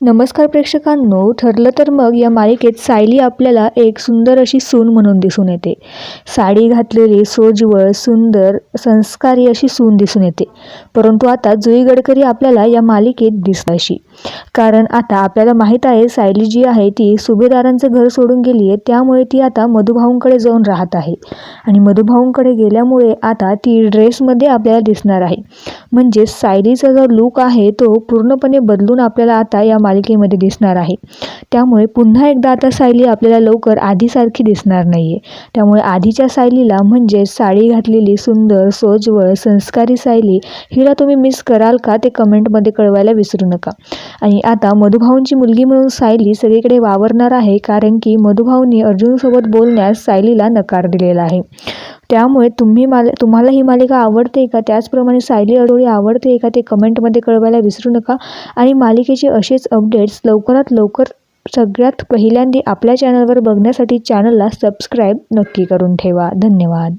नमस्कार प्रेक्षकांनो ठरलं तर मग या मालिकेत सायली आपल्याला एक सुंदर अशी सून म्हणून दिसून येते. साडी घातलेली सोजवळ सुंदर संस्कारी अशी सून दिसून येते. परंतु आता जुई गडकरी आपल्याला या मालिकेत दिसायची कारण आता आपल्याला माहीत आहे सायली जी आहे ती सुभेदारांचं घर सोडून गेली आहे त्यामुळे ती आता मधुभाऊंकडे जाऊन राहत आहे. आणि मधुभाऊंकडे गेल्यामुळे आता ती ड्रेसमध्ये आपल्याला दिसणार आहे. म्हणजे सायलीचा जो लूक आहे तो पूर्णपणे बदलून आपल्याला आता या मालिकेमध्ये दिसणार आहे. त्यामुळे पुन्हा एकदा आता सायली आपल्याला लवकर आधीसारखी दिसणार नाही आहे त्यामुळे आधीच्या सायलीला म्हणजे साडी घातलेली सुंदर सोजवळ संस्कारी सायली हिला तुम्ही मिस कराल का ते कमेंटमध्ये कळवायला विसरू नका. आणि आता मधुभाऊंची मुलगी म्हणून सायली सगळीकडे वावरणार आहे कारण की मधुभाऊंनी अर्जुनसोबत बोलण्यास सायलीला नकार दिलेला आहे. त्यामुळे तुम्ही माल तुम्हाला ही मालिका आवडते का? त्याचप्रमाणे सायली अडोळी आवडते का? ते कमेंटमध्ये कळवायला विसरू नका. आणि मालिकेचे असेच अपडेट्स लवकरात लवकर सगळ्यात पहिल्यांदा आपल्या चॅनलवर बघण्यासाठी चॅनलला सबस्क्राईब नक्की करून ठेवा. धन्यवाद.